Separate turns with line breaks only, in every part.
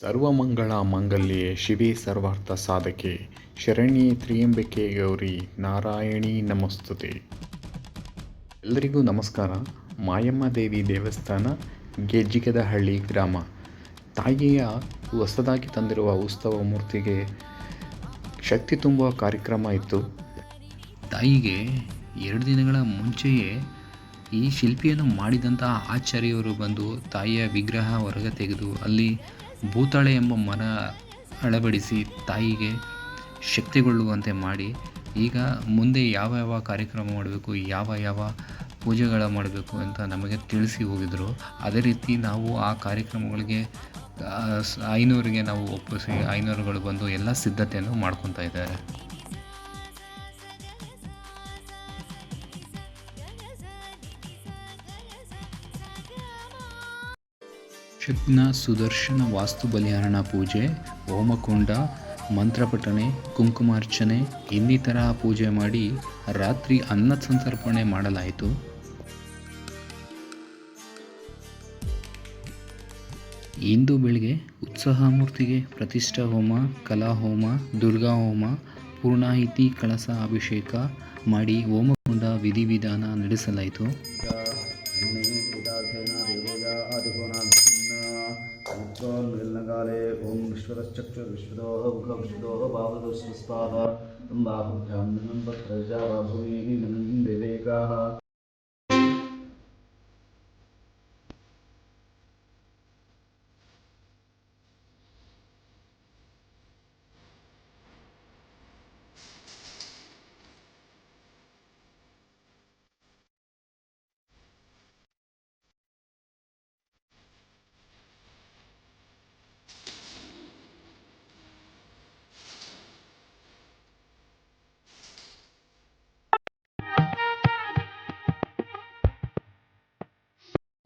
ಸರ್ವಮಂಗಳ ಮಂಗಲ್ಯ ಶಿವೆ ಸರ್ವಾರ್ಥ ಸಾಧಕೆ, ಶರಣಿ ತ್ರಿಯಂಬಿಕೆ ಗೌರಿ ನಾರಾಯಣಿ ನಮಸ್ತುತೆ. ಎಲ್ಲರಿಗೂ ನಮಸ್ಕಾರ. ಮಾಯಮ್ಮ ದೇವಿ ದೇವಸ್ಥಾನ, ಗೆಜ್ಜಿಗದಹಳ್ಳಿ ಗ್ರಾಮ. ತಾಯಿಯ ಹೊಸದಾಗಿ ತಂದಿರುವ ಉತ್ಸವ ಮೂರ್ತಿಗೆ ಶಕ್ತಿ ತುಂಬುವ ಕಾರ್ಯಕ್ರಮ ಇತ್ತು. ತಾಯಿಗೆ ಎರಡು ದಿನಗಳ ಮುಂಚೆಯೇ ಈ ಶಿಲ್ಪಿಯನ್ನು ಮಾಡಿದಂತಹ ಆಚಾರ್ಯವರು ಬಂದು ತಾಯಿಯ ವಿಗ್ರಹ ಹೊರಗೆ ತೆಗೆದು ಅಲ್ಲಿ ಭೂತಾಳೆ ಎಂಬ ಮರ ಅಳವಡಿಸಿ ತಾಯಿಗೆ ಶಕ್ತಿಗೊಳ್ಳುವಂತೆ ಮಾಡಿ, ಈಗ ಮುಂದೆ ಯಾವ ಯಾವ ಕಾರ್ಯಕ್ರಮ ಮಾಡಬೇಕು, ಯಾವ ಯಾವ ಪೂಜೆಗಳ ಮಾಡಬೇಕು ಅಂತ ನಮಗೆ ತಿಳಿಸಿ ಹೋಗಿದ್ರು. ಅದೇ ರೀತಿ ನಾವು ಆ ಕಾರ್ಯಕ್ರಮಗಳಿಗೆ ಐನೂರಿಗೆ ನಾವು ಒಪ್ಪಿಸಿ, ಐನೂರುಗಳು ಬಂದು ಎಲ್ಲ ಸಿದ್ಧತೆಯನ್ನು ಮಾಡ್ಕೊತಾ ಇದ್ದಾರೆ. ಯಜ್ಞ ಸುದರ್ಶನ ವಾಸ್ತು ಬಲಿಹರಣ ಪೂಜೆ, ಹೋಮಕುಂಡ, ಮಂತ್ರಪಠಣೆ, ಕುಂಕುಮಾರ್ಚನೆ, ಇನ್ನಿತರ ಪೂಜೆ ಮಾಡಿ ರಾತ್ರಿ ಅನ್ನ ಸಂತರ್ಪಣೆ ಮಾಡಲಾಯಿತು. ಇಂದು ಬೆಳಿಗ್ಗೆ ಉತ್ಸಾಹ ಮೂರ್ತಿಗೆ ಪ್ರತಿಷ್ಠಾ ಹೋಮ, ಕಲಾ ಹೋಮ, ದುರ್ಗಾ ಹೋಮ, ಪೂರ್ಣಾಹಿತಿ ಕಳಸ ಅಭಿಷೇಕ ಮಾಡಿ ಹೋಮಕುಂಡ ವಿಧಿವಿಧಾನ ನಡೆಸಲಾಯಿತು.
काले ओम विश्वतश्चक्षुर्विश्वदोः मुखविश्वदोः बाहुदोस्वस्ताः तं बाहुभ्यां नमं पत्रजा बाहुभिः नमं विवेकाः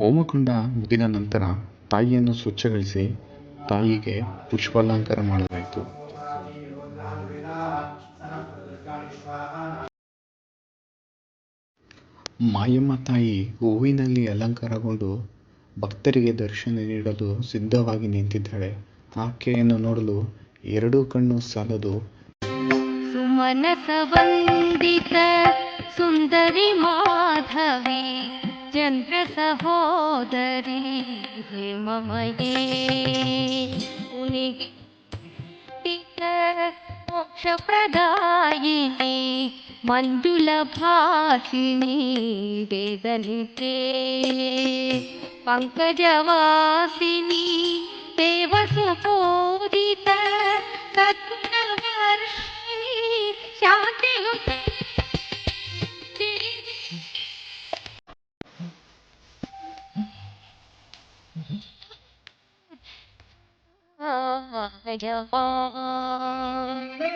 ಹೋಮಕುಂಡ ಮುಗಿದ ನಂತರ ತಾಯಿಯನ್ನು ಸ್ವಚ್ಛಗೊಳಿಸಿ ತಾಯಿಗೆ ಪುಷ್ಪಾಲಂಕಾರ ಮಾಡಲಾಯಿತು. ಮಾಯಮ್ಮ ತಾಯಿ ಹೂವಿನಲ್ಲಿ ಅಲಂಕಾರಗೊಂಡು ಭಕ್ತರಿಗೆ ದರ್ಶನ ನೀಡಲು ಸಿದ್ಧವಾಗಿ ನಿಂತಿದ್ದಾಳೆ. ಆಕೆಯನ್ನು ನೋಡಲು ಎರಡೂ ಕಣ್ಣು ಸಾಲದು.
ಸುಮನಸ ಬಂದಿತ ಸುಂದರಿ ಮಾಧವಿ. जन्म सहोदरी मोक्षप्रदायिनि मम वेदनिते पङ्कजवासिनि मोक्षप्रदायिनी मञ्जुलभाषिनी वेदन्ते शान्ति Oh, my God.